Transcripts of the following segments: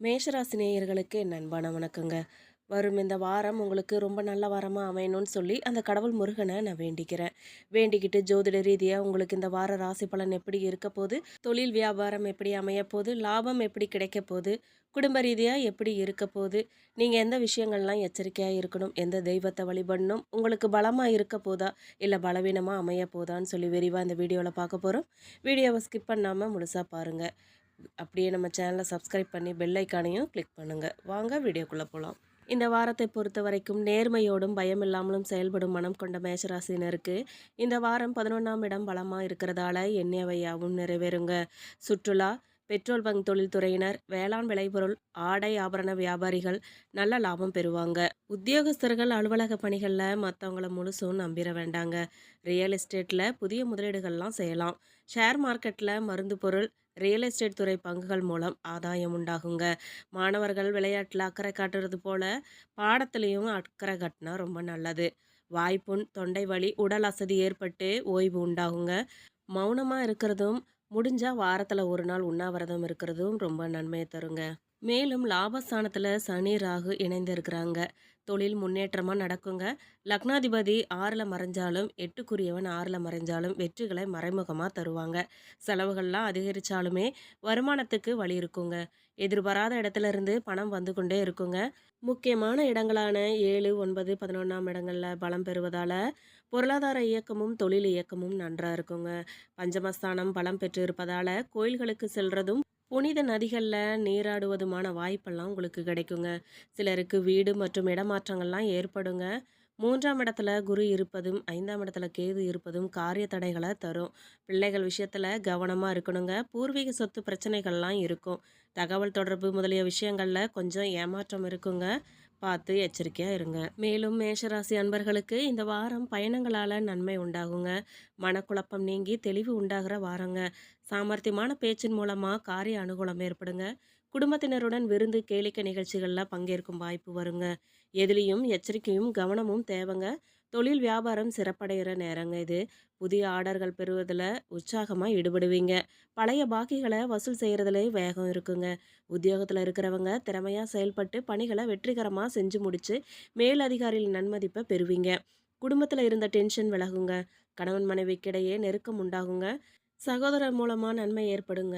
மேஷராசி நேயர்களுக்கு என் அன்பான வணக்கங்க. வரும் இந்த வாரம் உங்களுக்கு ரொம்ப நல்ல வாரமாக அமையணும்னு சொல்லி அந்த கடவுள் முருகனை நான் வேண்டிக்கிறேன். வேண்டிக்கிட்டு ஜோதிட ரீதியாக உங்களுக்கு இந்த வார ராசி பலன் எப்படி இருக்க போகுது? தொழில் வியாபாரம் எப்படி அமைய போகுது? லாபம் எப்படி கிடைக்க போகுது? குடும்ப ரீதியாக எப்படி இருக்க போகுது? நீங்கள் எந்த விஷயங்கள்லாம் எச்சரிக்கையாக இருக்கணும்? எந்த தெய்வத்தை வழிபடணும்? உங்களுக்கு பலமாக இருக்க போதா? இல்லை பலவீனமாக அமைய போதான்னு சொல்லி விரிவாக இந்த வீடியோவில் பார்க்க போகிறோம் வீடியோவை ஸ்கிப் பண்ணாமல் முழுசாக பாருங்கள் அப்படியே நம்ம சேனலை சப்ஸ்கிரைப் பண்ணி பெல் ஐக்கானையும் கிளிக் பண்ணுங்கள் வாங்க வீடியோக்குள்ளே போகலாம் இந்த வாரத்தை பொறுத்த வரைக்கும் நேர்மையோடும் பயமில்லாமலும் செயல்படும் மனம் கொண்ட மேஷராசினருக்கு இந்த வாரம் பதினொன்றாம் இடம் பலமாக இருக்கிறதால எண்ணெயவையாவும் நிறைவேறுங்க. சுற்றுலா பெட்ரோல் பங்க் தொழில்துறையினர் வேளாண் விளைபொருள் ஆடை ஆபரண வியாபாரிகள் நல்ல லாபம் பெறுவாங்க. உத்தியோகஸ்தர்கள் அலுவலக பணிகளில் மற்றவங்கள முழுசும் நம்பிட வேண்டாங்க. ரியல் எஸ்டேட்டில் புதிய முதலீடுகள்லாம் செய்யலாம். ஷேர் மார்க்கெட்டில் மருந்து பொருள் ரியல் எஸ்டேட் துறை பங்குகள் மூலம் ஆதாயம் உண்டாகுங்க. மாணவர்கள் விளையாட்டில் அக்கறை காட்டுறது போல பாடத்துலேயும் அக்கறை காட்டினா ரொம்ப நல்லது. வாய்ப்புண் தொண்டை வலி உடல் அசதி ஏற்பட்டு ஓய்வு உண்டாகுங்க. மௌனமாக இருக்கிறதும் முடிஞ்சால் வாரத்தில் ஒரு நாள் உண்ணாவிரதம் இருக்கிறதும் ரொம்ப நன்மையை தருங்க. மேலும் லாபஸ்தானத்தில் சனி ராகு இணைந்திருக்கிறாங்க. தொழில் முன்னேற்றமாக நடக்குங்க. லக்னாதிபதி ஆறில் மறைஞ்சாலும் எட்டுக்குரியவன் ஆறில் மறைஞ்சாலும் வெற்றிகளை மறைமுகமாக தருவாங்க. செலவுகள்லாம் அதிகரித்தாலுமே வருமானத்துக்கு வழி இருக்குங்க. எதிர்பாராத இடத்துல இருந்து பணம் வந்து கொண்டே இருக்குங்க. முக்கியமான இடங்களான ஏழு ஒன்பது பதினொன்றாம் இடங்களில் பலம் பெறுவதால் பொருளாதார இயக்கமும் தொழில் இயக்கமும் நன்றாக இருக்குங்க. பஞ்சமஸ்தானம் பலம் பெற்று இருப்பதால் கோயில்களுக்கு செல்கிறதும் புனித நதிகளில் நீராடுவதுமான வாய்ப்பெல்லாம் உங்களுக்கு கிடைக்குங்க. சிலருக்கு வீடு மற்றும் இடமாற்றங்கள்லாம் ஏற்படுங்க. மூன்றாம் இடத்துல குரு இருப்பதும் ஐந்தாம் இடத்துல கேது இருப்பதும் காரிய தடைகளை தரும். பிள்ளைகள் விஷயத்தில் கவனமாக இருக்கணுங்க. பூர்வீக சொத்து பிரச்சனைகள்லாம் இருக்கும். தகவல் தொடர்பு முதலிய விஷயங்களில் கொஞ்சம் ஏமாற்றம் இருக்குங்க. பார்த்து எச்சரிக்கையாக இருங்க. மேலும் மேஷராசி அன்பர்களுக்கு இந்த வாரம் பயணங்களால் நன்மை உண்டாகுங்க. மனக்குழப்பம் நீங்கி தெளிவு உண்டாகிற வாரங்க. சாமர்த்தியமான பேச்சின் மூலமாக காரிய அனுகூலம் ஏற்படுங்க. குடும்பத்தினருடன் விருந்து கேளிக்கை நிகழ்ச்சிகளில் பங்கேற்கும் வாய்ப்பு வருங்க. எதுலேயும் எச்சரிக்கையும் கவனமும் தேவைங்க. தொழில் வியாபாரம் சிறப்படைகிற நேரங்க இது. புதிய ஆர்டர்கள் பெறுவதில் உற்சாகமாக ஈடுபடுவீங்க. பழைய பாக்கிகளை வசூல் செய்கிறதுல வேகம் இருக்குங்க. உத்தியோகத்தில் இருக்கிறவங்க திறமையாக செயல்பட்டு பணிகளை வெற்றிகரமாக செஞ்சு முடித்து மேலதிகாரிகளின் நன்மதிப்பை பெறுவீங்க. குடும்பத்தில் இருந்த டென்ஷன் விலகுங்க. கணவன் மனைவிக்கிடையே நெருக்கம் உண்டாகுங்க. சகோதரர் மூலமாக நன்மை ஏற்படுங்க.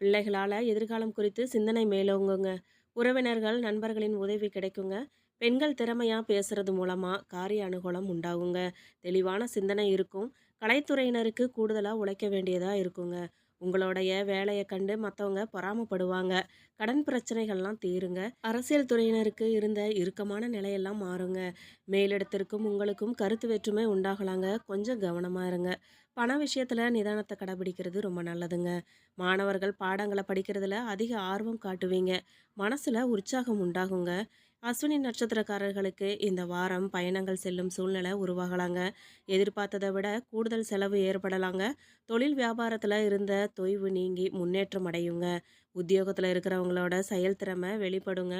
பிள்ளைகளால் எதிர்காலம் குறித்து சிந்தனை மேலோங்குங்க. உறவினர்கள் நண்பர்களின் உதவி கிடைக்குங்க. பெண்கள் திறமையாக பேசுறது மூலமாக காரிய அனுகூலம் உண்டாகுங்க. தெளிவான சிந்தனை இருக்கும். கலைத்துறையினருக்கு கூடுதலாக உழைக்க வேண்டியதாக இருக்குங்க. உங்களுடைய வேலையை கண்டு மற்றவங்க பொறாமப்படுவாங்க. கடன் பிரச்சனைகள்லாம் தீருங்க. அரசியல் துறையினருக்கு இருந்த இறுக்கமான நிலையெல்லாம் மாறுங்க. மேலிடத்திற்கும் உங்களுக்கும் கருத்து வேற்றுமை உண்டாகலாங்க. கொஞ்சம் கவனமாக இருங்க. பண விஷயத்தில் நிதானத்தை கடைபிடிக்கிறது ரொம்ப நல்லதுங்க. மாணவர்கள் பாடங்களை படிக்கிறதுல அதிக ஆர்வம் காட்டுவீங்க. மனசில் உற்சாகம் உண்டாகுங்க. அஸ்வினி நட்சத்திரக்காரர்களுக்கு இந்த வாரம் பயணங்கள் செல்லும் சூழ்நிலை உருவாகலாங்க. எதிர்பார்த்ததை விட கூடுதல் செலவு ஏற்படலாங்க. தொழில் வியாபாரத்தில் இருந்த தொய்வு நீங்கி முன்னேற்றம் அடையுங்க. உத்தியோகத்தில் இருக்கிறவங்களோட செயல்திறமை வெளிப்படுங்க.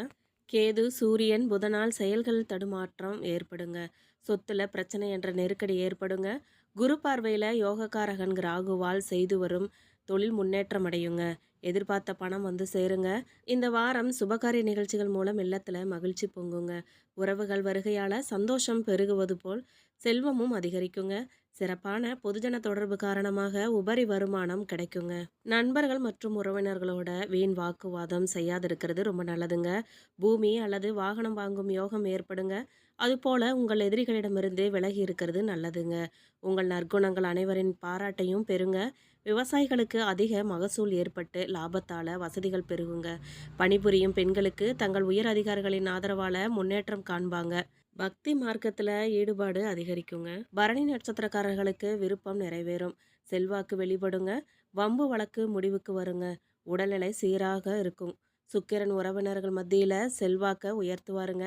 கேது சூரியன் புதனால் செயல்கள் தடுமாற்றம் ஏற்படுங்க. சொத்துல பிரச்சனை என்ற நெருக்கடி ஏற்படுங்க. குரு பார்வையில் யோகக்காரகன் ராகுவால் செய்து வரும் தொழில் முன்னேற்றம் அடையுங்க. எதிர்பார்த்த பணம் வந்து சேருங்க. இந்த வாரம் சுபகாரிய நிகழ்ச்சிகள் மூலம் இல்லத்தில் மகிழ்ச்சி பொங்குங்க. உறவுகள் வருகையால் சந்தோஷம் பெருகுவது போல் செல்வமும் அதிகரிக்குங்க. சிறப்பான பொதுஜன தொடர்பு காரணமாக உபரி வருமானம் கிடைக்குங்க. நண்பர்கள் மற்றும் உறவினர்களோட வீண் வாக்குவாதம் செய்யாதிருக்கிறது ரொம்ப நல்லதுங்க. பூமி அல்லது வாகனம் வாங்கும் யோகம் ஏற்படுங்க. அதுபோல உங்கள் எதிரிகளிடமிருந்து விலகி இருக்கிறது நல்லதுங்க. உங்கள் நற்குணங்கள் அனைவரின் பாராட்டையும் பெறுங்க. விவசாயிகளுக்கு அதிக மகசூல் ஏற்பட்டு லாபத்தால் வசதிகள் பெருகுங்க. பணிபுரியும் பெண்களுக்கு தங்கள் உயர் அதிகாரிகளின் ஆதரவால் முன்னேற்றம் காண்பாங்க. பக்தி மார்க்கத்தில் ஈடுபாடு அதிகரிக்குங்க. பரணி நட்சத்திரக்காரர்களுக்கு விருப்பம் நிறைவேறும். செல்வாக்கு வெளிப்படுங்க. வம்பு வழக்கு முடிவுக்கு வருங்க. உடல்நிலை சீராக இருக்கும். சுக்கிரன் உறவினர்கள் மத்தியில் செல்வாக்க உயர்த்துவாருங்க.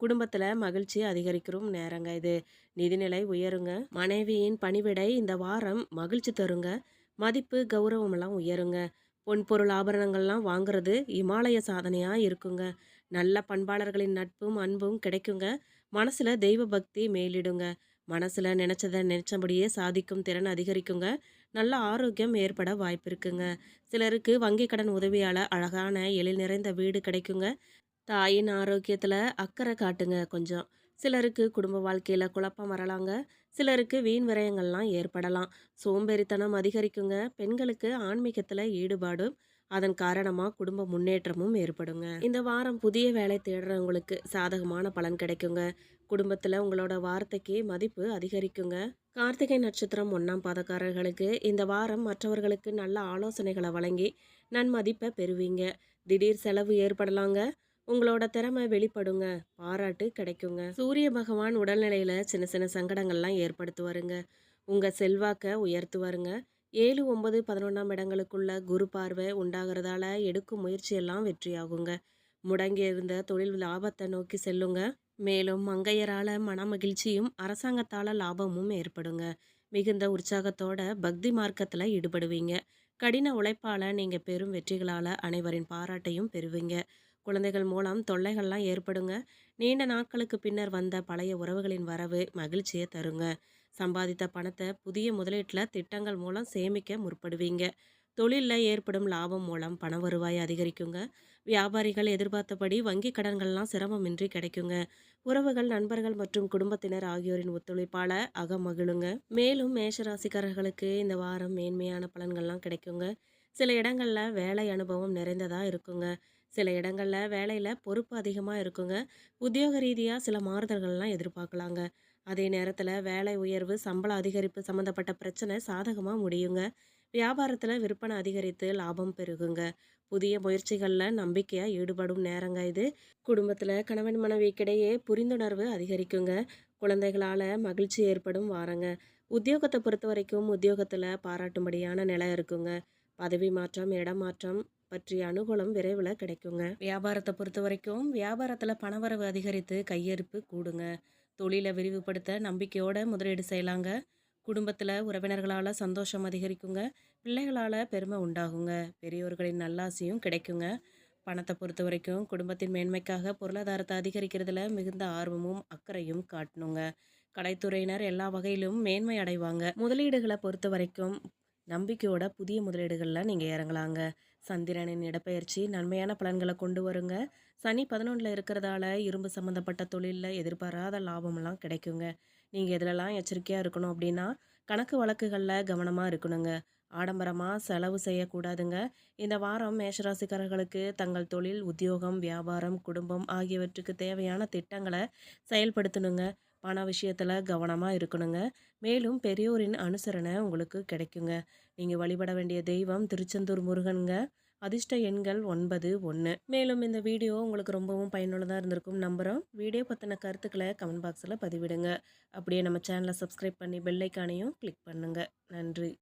குடும்பத்தில் மகிழ்ச்சி அதிகரிக்கிறோம் நேரங்க இது. நிதிநிலை உயருங்க. மனைவியின் பணிவிடை இந்த வாரம் மகிழ்ச்சி தருங்க. மதிப்பு கௌரவமெல்லாம் உயருங்க. பொன்பொருள் ஆபரணங்கள்லாம் வாங்குறது இமாலய சாதனையாக இருக்குங்க. நல்ல பண்பாளர்களின் நட்பும் அன்பும் கிடைக்குங்க. மனசில் தெய்வ பக்தி மேலிடுங்க. மனசில் நினச்சதை நினச்சபடியே சாதிக்கும் திறன் அதிகரிக்குங்க. நல்ல ஆரோக்கியம் ஏற்பட வாய்ப்பு இருக்குங்க சிலருக்கு வங்கி கடன் உதவியால் அழகான எழில் நிறைந்த வீடு கிடைக்குங்க. தாயின் ஆரோக்கியத்தில் அக்கறை காட்டுங்க கொஞ்சம். சிலருக்கு குடும்ப வாழ்க்கையில் குழப்பம் வரலாங்க. சிலருக்கு வீண் விரயங்கள்லாம் ஏற்படலாம். சோம்பேறித்தனம் அதிகரிக்குங்க. பெண்களுக்கு ஆன்மீகத்தில் ஈடுபாடும் அதன் காரணமாக குடும்ப முன்னேற்றமும் ஏற்படுங்க. இந்த வாரம் புதிய வேலை தேடுறவங்களுக்கு சாதகமான பலன் கிடைக்குங்க. குடும்பத்தில் உங்களோட வார்த்தைக்கு மதிப்பு அதிகரிக்குங்க. கார்த்திகை நட்சத்திரம் ஒன்றாம் பாதக்காரர்களுக்கு இந்த வாரம் மற்றவர்களுக்கு நல்ல ஆலோசனைகளை வழங்கி நன்மதிப்பை பெறுவீங்க. திடீர் செலவு ஏற்படலாங்க. உங்களோட திறமை வெளிப்படுங்க. பாராட்டு கிடைக்குங்க. சூரிய பகவான் உடல்நிலையில் சின்ன சின்ன சங்கடங்கள்லாம் ஏற்படுத்துவாருங்க. உங்கள் செல்வாக்கை உயர்த்துவாருங்க. ஏழு ஒன்பது பதினொன்றாம் இடங்களுக்குள்ள குரு பார்வை உண்டாகிறதால எடுக்கும் முயற்சியெல்லாம் வெற்றியாகுங்க. முடங்கி இருந்த தொழில் லாபத்தை நோக்கி செல்லுங்க. மேலும் மங்கையரால மன மகிழ்ச்சியும் அரசாங்கத்தால லாபமும் ஏற்படுங்க. மிகுந்த உற்சாகத்தோட பக்தி மார்க்கத்தில் ஈடுபடுவீங்க. கடின உழைப்பால நீங்க பெரும் வெற்றிகளால அனைவரின் பாராட்டையும் பெறுவீங்க. குழந்தைகள் மூலம் தொல்லைகள்லாம் ஏற்படுங்க. நீண்ட நாட்களுக்கு பின்னர் வந்த பழைய உறவுகளின் வரவு மகிழ்ச்சியை தருங்க. சம்பாதித்த பணத்தை புதிய முதலீட்டில் திட்டங்கள் மூலம் சேமிக்க முற்படுவீங்க. தொழிலில் ஏற்படும் லாபம் மூலம் பண வருவாய் அதிகரிக்குங்க. வியாபாரிகள் எதிர்பார்த்தபடி வங்கி கடன்கள்லாம் சிரமமின்றி கிடைக்குங்க. உறவுகள் நண்பர்கள் மற்றும் குடும்பத்தினர் ஆகியோரின் ஒத்துழைப்பால் அகமகிழுங்க. மேலும் மேஷராசிக்காரர்களுக்கு இந்த வாரம் மேன்மையான பலன்கள்லாம் கிடைக்குங்க. சில இடங்களில் வேலை அனுபவம் நிறைந்ததாக இருக்குங்க. சில இடங்களில் வேலையில் பொறுப்பு அதிகமாக இருக்குங்க. உத்தியோக ரீதியாக சில மாறுதல்கள்லாம் எதிர்பார்க்கலாங்க. அதே நேரத்தில் வேலை உயர்வு சம்பள அதிகரிப்பு சம்மந்தப்பட்ட பிரச்சனை சாதகமாக முடியுங்க. வியாபாரத்தில் விற்பனை அதிகரித்து லாபம் பெருகுங்க. புதிய முயற்சிகளில் நம்பிக்கையாக ஈடுபடும் நேரங்க இது. குடும்பத்தில் கணவன் மனைவிக்கிடையே புரிந்துணர்வு அதிகரிக்குங்க. குழந்தைகளால் மகிழ்ச்சி ஏற்படும் வாரங்க. உத்தியோகத்தை பொறுத்த வரைக்கும் உத்தியோகத்தில் பாராட்டும்படியான நிலை இருக்குங்க. பதவி மாற்றம் இடமாற்றம் பற்றிய அனுகூலம் விரைவில் கிடைக்குங்க. வியாபாரத்தை பொறுத்த வரைக்கும் வியாபாரத்தில் பணவரவு அதிகரித்து கையிருப்பு கூடுங்க. தொழிலை விரிவுபடுத்த நம்பிக்கையோட முதலீடு செய்யலாங்க. குடும்பத்தில் உறவினர்களால் சந்தோஷம் அதிகரிக்குங்க. பிள்ளைகளால் பெருமை உண்டாகுங்க. பெரியோர்களின் நல்லாசையும் கிடைக்குங்க. பணத்தை பொறுத்த வரைக்கும் குடும்பத்தின் மேன்மைக்காக பொருளாதாரத்தை அதிகரிக்கிறதுல மிகுந்த ஆர்வமும் அக்கறையும் காட்டணுங்க. கலைத்துறையினர் எல்லா வகையிலும் மேன்மை அடைவாங்க. முதலீடுகளை பொறுத்த வரைக்கும் நம்பிக்கையோட புதிய முதலீடுகளில் நீங்கள் இறங்கலாங்க. சந்திரனின் இடப்பெயர்ச்சி நன்மையான பலன்களை கொண்டு வருங்க. சனி பதினொன்றில் இருக்கிறதால இரும்பு சம்மந்தப்பட்ட தொழிலில் எதிர்பாராத லாபமெல்லாம் கிடைக்குங்க. நீங்கள் இதிலலாம் எச்சரிக்கையாக இருக்கணும் அப்படின்னா கணக்கு வழக்குகளில் கவனமாக இருக்கணுங்க. ஆடம்பரமாக செலவு செய்யக்கூடாதுங்க. இந்த வாரம் மேஷராசிக்காரர்களுக்கு தங்கள் தொழில் உத்தியோகம் வியாபாரம் குடும்பம் ஆகியவற்றுக்கு தேவையான திட்டங்களை செயல்படுத்தணுங்க. பண விஷயத்தில் கவனமாக இருக்கணுங்க. மேலும் பெரியோரின் அனுசரணை உங்களுக்கு கிடைக்குங்க. நீங்கள் வழிபட வேண்டிய தெய்வம் திருச்செந்தூர் முருகனுங்க. அதிர்ஷ்ட எண்கள் ஒன்பது ஒன்று மேலும் இந்த வீடியோ உங்களுக்கு ரொம்பவும் பயனுள்ளதாக இருந்திருக்கும் நம்புகிறோம் வீடியோ பற்றின கருத்துக்களை கமெண்ட் பாக்ஸில் பதிவிடுங்க. அப்படியே நம்ம சேனலை சப்ஸ்கிரைப் பண்ணி பெல்லைக்கானையும் கிளிக் பண்ணுங்கள் நன்றி.